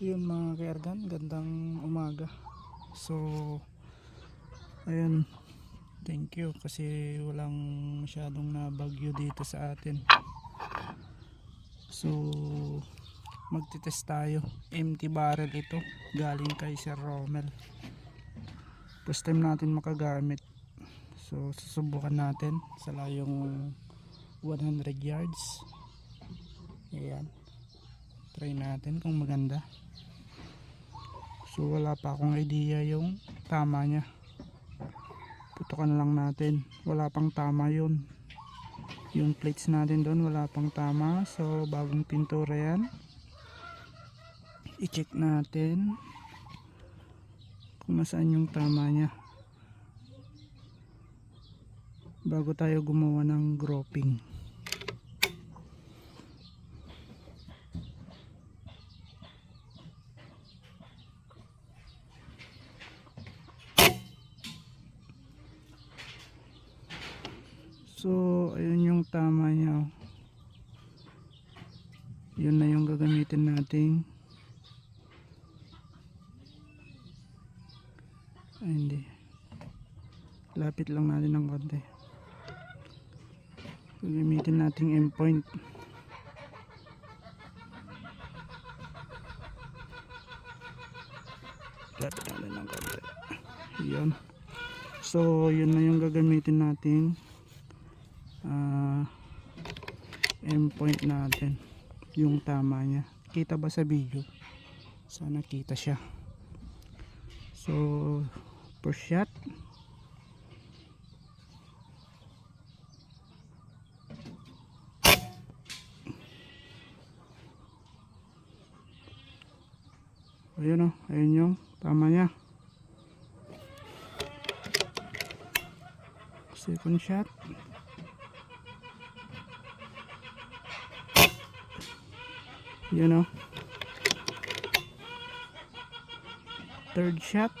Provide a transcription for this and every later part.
So yun mga kaergan, gandang umaga. So ayun, thank you kasi walang masyadong nabagyo dito sa atin. So magtitest tayo. Empty barrel ito, galing kay Sir Romel. First time natin makagamit. So susubukan natin sa layong 100 yards. Ayan. Try natin kung maganda. So wala pa akong idea yung tama niya. Putukan lang natin. Wala pang tama yun. Yung plates natin doon wala pang tama. So bagong pintura yan. I-check natin kung nasaan yung tama niya. Bago tayo gumawa ng groping. So, ayun yung tama niya. oh. Yun na yung gagamitin nating Ay, hindi. Lapit lang natin ng konti. Gagamitin nating endpoint. Lapit natin ng konti. Yun. So, yun na yung gagamitin nating ah endpoint natin yung tama niya. Kita ba sa video? Sana kita siya. So first shot. Ayun o ayun yung tama niya. Second shot Yun o. Third shot.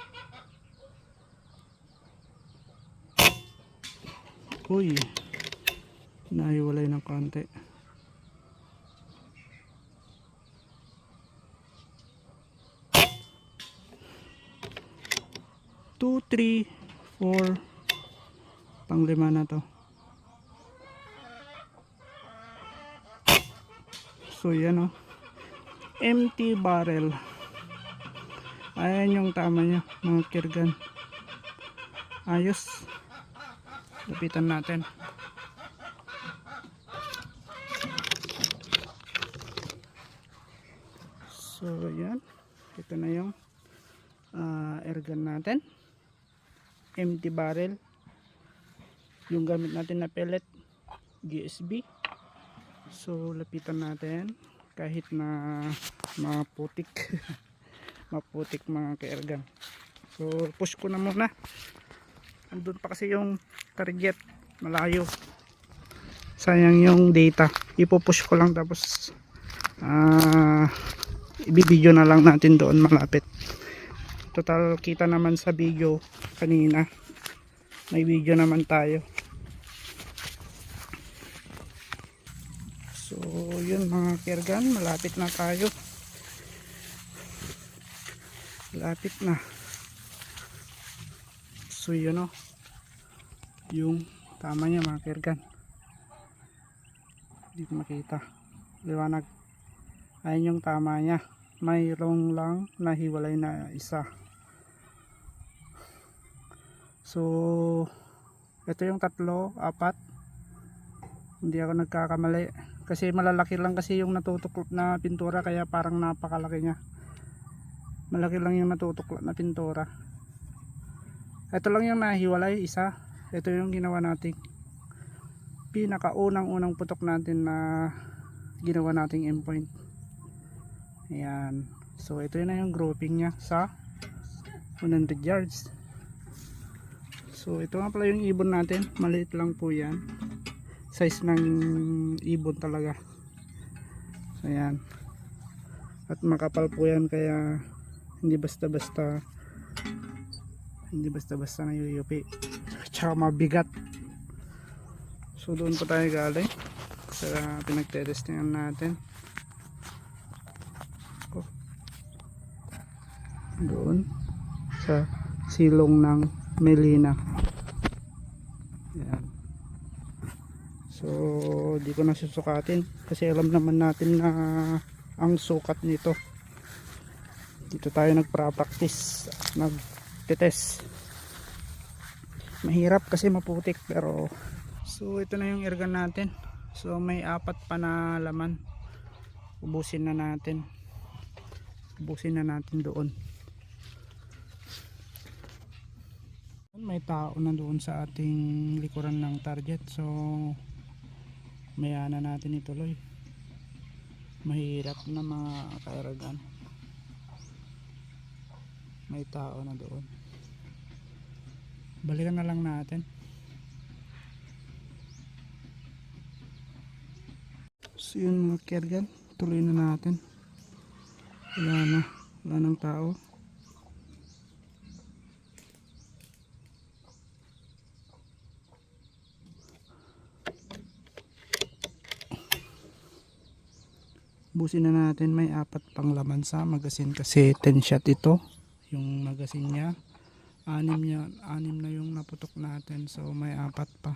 Uy. Nahiwalay ng konti. Two, three, four. Panglima na to. So yan o empty barrel. Ayan yung tama niya mga kirgan. Ayos. Lapitan natin. So yan. Ito na yung uh, airgun natin. Empty barrel. Yung gamit natin na pellet GSB so lapitan natin kahit na maputik. Maputik mga kaergan so push ko na muna. Andun pa kasi yung target. Malayo. Sayang yung data. Ipupush ko lang tapos ah ibibideo na lang natin doon malapit. Total kita naman sa video kanina. May video naman tayo So, yun mga kergan, malapit na tayo. Malapit na. So, yun o. Yung tama niya mga kergan. Hindi ko makita. Liwanag. Ayun yung tama niya. Mayroong lang nahiwalay na isa. So, ito yung tatlo, apat. Hindi ako nagkakamali kasi malalaki lang kasi yung natutuklop na pintura kaya parang napakalaki niya. Malaki lang yung natutuklop na pintura. Ito lang yung nahiwalay isa. Ito yung ginawa natin pinakaunang unang putok natin na ginawa nating endpoint. Ayan. So ito na yung grouping nya sa 100 yards. So ito nga pala yung ibon natin. Maliit lang po yan size ng ibon talaga. Ayan at makapal po yan kaya hindi basta basta hindi basta basta na yuyupi tsaka mabigat. So doon pa tayo galing sa pinagtetestingan natin. Oh. doon sa silong ng Melina yan so di ko na susukatin kasi alam naman natin na ang sukat nito. Dito tayo nagpa-practice nagtetest. Mahirap kasi maputik pero so ito na yung ergan natin. So may apat pa na laman. Ubusin na natin. Ubusin na natin doon. May tao na doon sa ating likuran ng target. So maya na natin ituloy mahirap na mga kairagan may tao na doon. Balikan na lang natin. So yun mga kergan tuloy na natin. Wala na. Wala nang tao busin na natin may apat pang laman sa magasin kasi 10 shot ito yung magasin niya. Anim, niya, anim na yung naputok natin so may apat pa.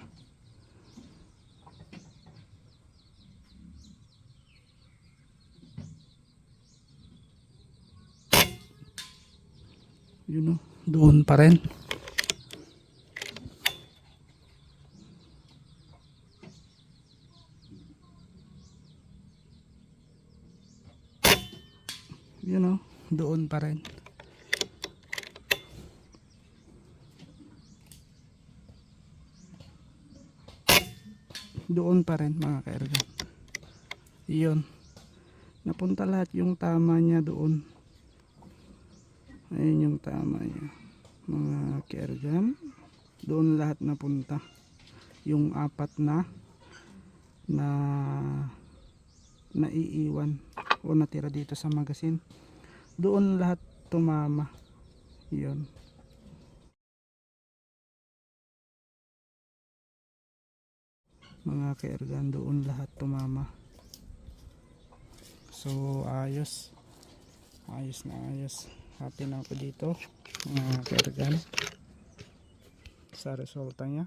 Yun o doon pa rin yun o doon pa rin. Doon pa rin mga kaerga yun. Napunta lahat yung tama niya doon. Ayun yung tama niya mga kaergan doon lahat napunta. Yung apat na na naiiwan o natira dito sa magasin. Doon lahat tumama. Yun. Mga kaergan doon lahat tumama. So ayos. Ayos na ayos. Happy na ako dito mga kaergan sa resulta nya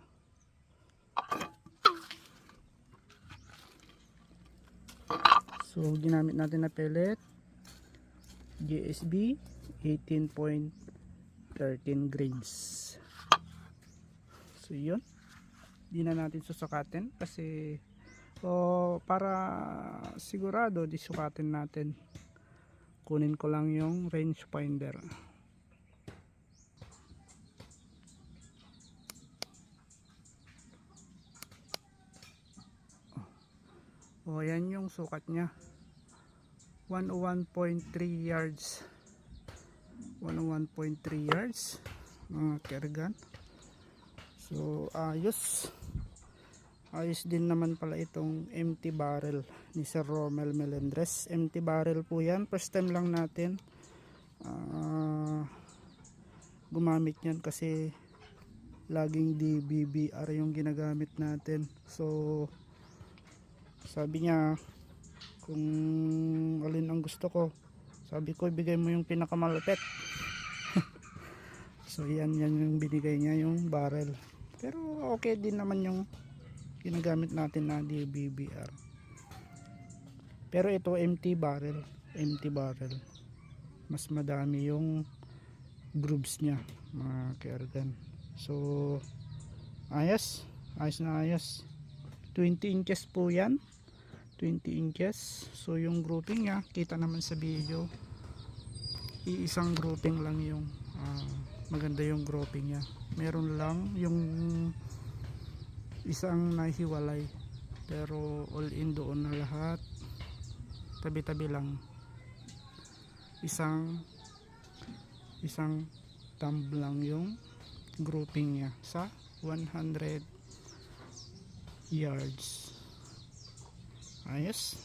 so ginamit natin na pellet. GSB 18.13 grains. So yun. Di na natin susukatin kasi o para sigurado di sukatin natin. Kunin ko lang yung range finder o yan yung sukat nya 101.3 yards. 101.3 yards mga kergan. So ayos. Ayos din naman pala itong empty barrel ni Sir Romel Melendres. Empty barrel po yan. First time lang natin ah, gumamit yan kasi laging DBBR yung ginagamit natin. So sabi niya kung alin ang gusto ko sabi ko ibigay mo yung pinakamalupit. So yan yan yung binigay niya yung barrel. Pero okay din naman yung ginagamit natin na DBBR pero ito empty barrel. Empty barrel. Mas madami yung grooves niya mga kaergan so ayos. Ayos na ayos. 20 inches po yan 20 inches so yung grouping niya kita naman sa video. Iisang grouping lang yung ah, maganda yung grouping niya. Meron lang yung isang nahiwalay. Pero all in doon na lahat. Tabi tabi lang. Isang isang thumb lang yung grouping niya sa 100 yards Ah, ayos